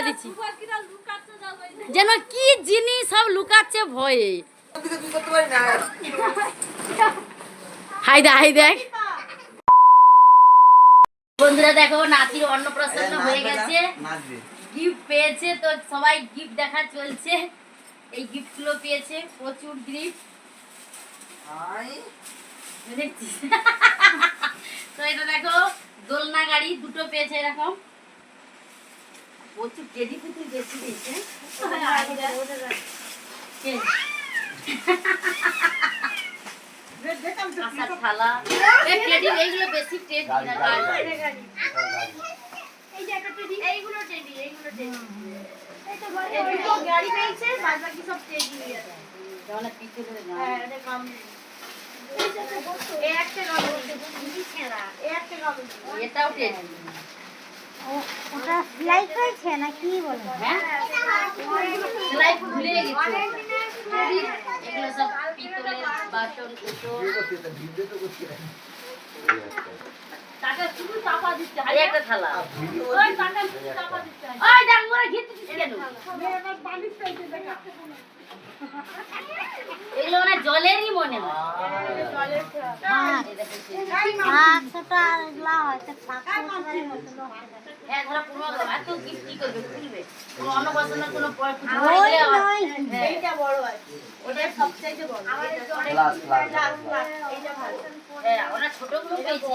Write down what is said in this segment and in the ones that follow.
বলে দিচ্ছি। যেন কি জিনিস সব লুকাচ্ছে ভয়ে। হাই দে হাই দেখ। বন্ধুরা দেখো নাতির অন্নপ্রাশন হয়ে গেছে। গিফট পেয়েছে তো সবাই গিফট দেখা চলছে। এই গিফটগুলো পেয়েছে প্রচুর গিফট তো এটা দেখো দোলনা গাড়ি দুটো পেয়েছে এরকম। প্রচুর টেডি পুতুল বেশি দিয়েছে হ্যাঁ এই একটা কম এটাও টেডি। ওটা সেলাই করেছে না কি বলে? হ্যাঁ? সেলাই ভুলে গেছি। এগুলো সব পিতলের বাসন কুটো। জলেরই মনে জলের এই দেখো সেই- শাকটা এগুলা হয়তো শাক তরকারি হতো না। ধরো কোনো এত গিফট কি করবে? খুলবে। কোনো অন্নপ্রাশনের কোনো পয়- পুজো ওই গেলে আবার- নয়। এইটা বড় আছে ওটা সবচাইতে বড়। হ্যাঁ ওরা ছোটগুলো পেয়েছে।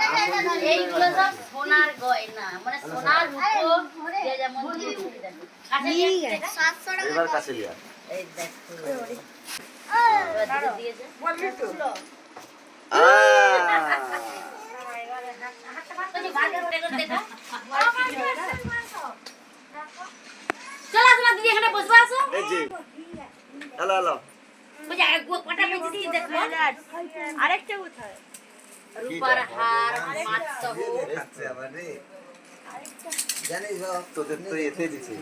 এইগুলো সব সোনার গয়না মানে সোনার রূপো যে যেমন? এবার কাছে লিয়া। এই দেখো। দিয়েছে। চলো দিদি এখানে বসবে আসো। Hello hello. আরেকটা কোথায়? রূপার হার আচ্ছা জানিস তোদের তো এতে দিছে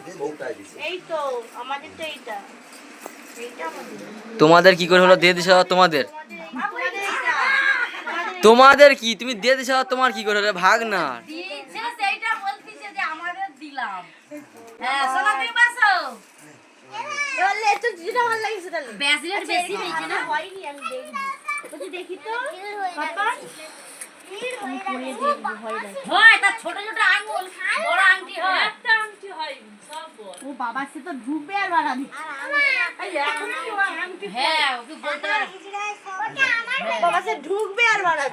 এই তো আমাদের তো এইটা এইটা তোমাদের কি করে হলো দিয়ে দিছ তোমাদের তোমাদের কি তুমি দিয়ে দিছ তোমার কি করে হলো ভাগ না দিয়েছে সেইটা বলতিছে যে আমাদের দিলাম হ্যাঁ সোনা তুমি বাসো বললে একটু যেটা ভালো লাগে সেটা লে। ব্যাসলেট বেশি না হয়নি আমি দেখি তো ছোট ছোট আঙ্গুল বড় আংটি হয়। একটা আংটি হয় সব ও বাবা সে তো ঢুকবে আর বাড়া হ্যাঁ? ওকে বলতে বাবা সে ঢুকবে আর বাড়া।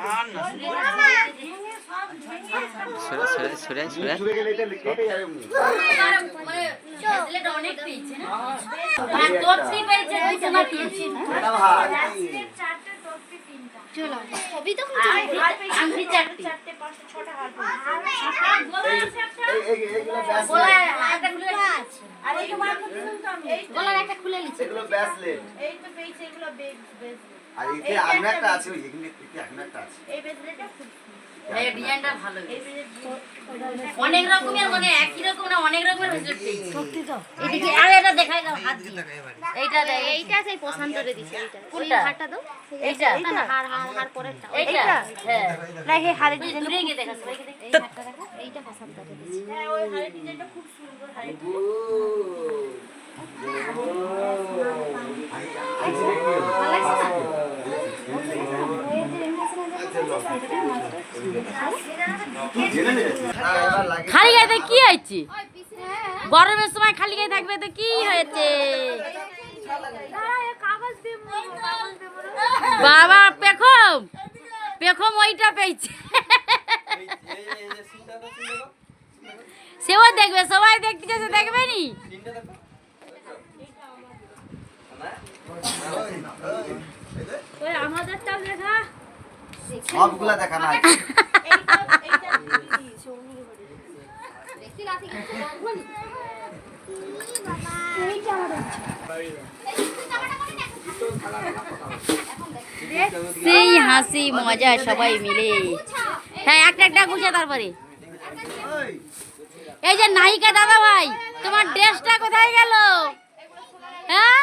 মানে অনেক পেয়েছে না? মানে পেয়েছে তুই আর এতে আরেকটা একটা আছে এখানে একটা আছে এই বেজলেটা খুব এই ডিজাইনটা ভালো অনেক রকমের মানে একই রকম না অনেক রকমের ব্যাসলেট পেয়েছি সত্যি তো? এদিকে আর এটা দেখাই দাও হাত দিয়ে। এইটা দেখ এইটা সেই প্রশান্তরে দিছে এইটা। কোনটা? হারটা দাও। এইটা? না হার হার হার পরেরটা। এইটা? হ্যাঁ। না দূরে গিয়ে দেখ এইটা দিছে। হ্যাঁ ওই ডিজাইনটা খুব সুন্দর হ্যাঁ খালি গায়ে কি হয়েছে? গরমের সময় খালি গায়ে থাকবে তো কি হয়েছে? বাবা, পেখম। পেখম ওইটা পেয়েছে। সেও দেখবে, সবাই দেখতে যাচ্ছে দেখবে নি? আমাদেরটাও দেখা। সবগুলা দেখা সেই হাসি, মজা, সবাই মিলে। হ্যাঁ একটা একটা গুছে তারপরে। এই যে নায়িকা দাদা ভাই, তোমার ড্রেসটা কোথায় গেল? হ্যাঁ?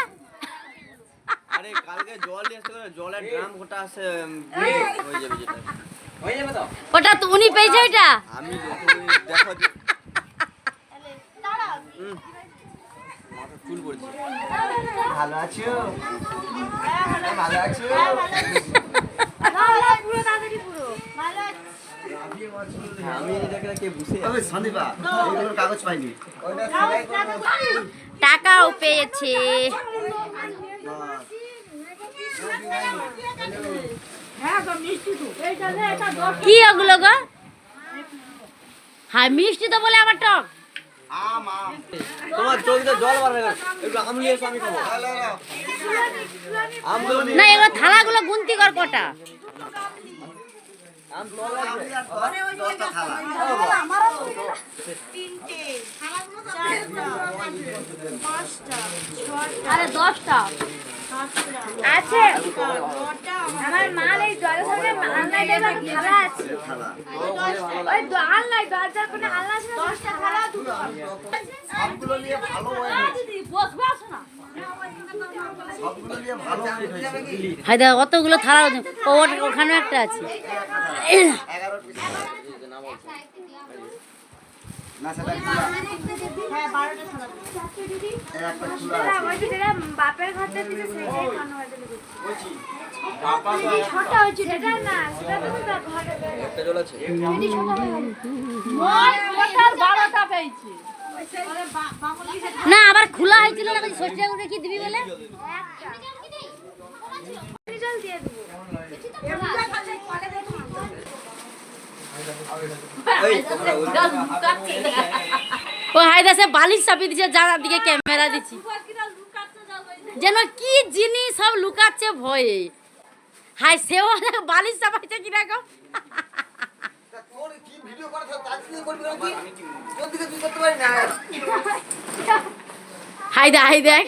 আরে কালকে জল নিয়ে আসতে জলের ড্রাম ওটা আছে উম, হয়ে যাবে যেটা। হয়ে যাবে তো? ওটা তো উনি পেয়েছে আমি দেখো যে হুম। চুল পড়ছে ভালো আছো? ভালো আছো? হ্যাঁ, আমি কি ওগুলো গো? হ্যাঁ মিষ্টি তো বলে আবার টক। নি? এগুলো থালাগুলো গুনতি কর কটা। আরে দশটা। আছে। আমার মাল এই জলের সামনে আলনায় থালা আছে। ওই আলনায় দরজার কোণে আলনা আছে না, দশটা থালা দুটো সবগুলো নিয়ে ভালো হয়েছে সবগুলো নিয়ে ভালো হয়েছে হাই দেখো কতগুলো থালা ও ওটা- ওখানেও একটা আছে। না সেটা খোলা হ্যাঁ বারোটা থালা এর একটা খোলা দাদা, আছে। ওই যে যেটা বাপের ঘর দিছে সেটাই খানো হয়েছে ছোট হয়েছে সেটা না সেটা তো তো ঘরে একটা জল আছে। টোটাল বারোটা পেয়েছি। না আবার খোলা হয়েছিল না ষষ্ঠী ঠাকুরকে কি দিবি বলে? জল দিয়ে দেবো এই তোমরা ওই ও হায়দাসে বালিশ চাপিয়ে দিচ্ছে যার দিকে ক্যামেরা দিচ্ছি। যেন কি জিনিস সব লুকাচ্ছে ভয়ে। হাই সেও বালিশ চাপাইছে কীরকম হাই দে হাই দেখ।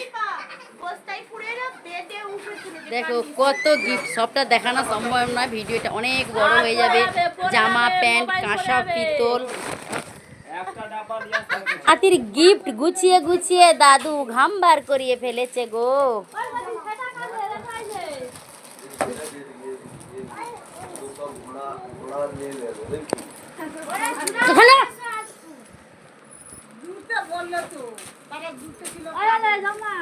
দেখো কত গিফট সবটা দেখানো সম্ভব নয় ভিডিওটা অনেক বড় হয়ে যাবে। জামা প্যান্ট কাঁসা পিতল। হাতির গিফট গুছিয়ে গুছিয়ে দাদু ঘাম বার করিয়ে ফেলেছে গো। ওখানে আরে, আরে, জামা।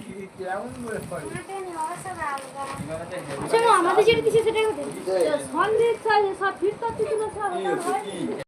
শোনো, আমাদের যেটা দিচ্ছে সেটাই ওঠে। সন্দেশ সব ফিরতে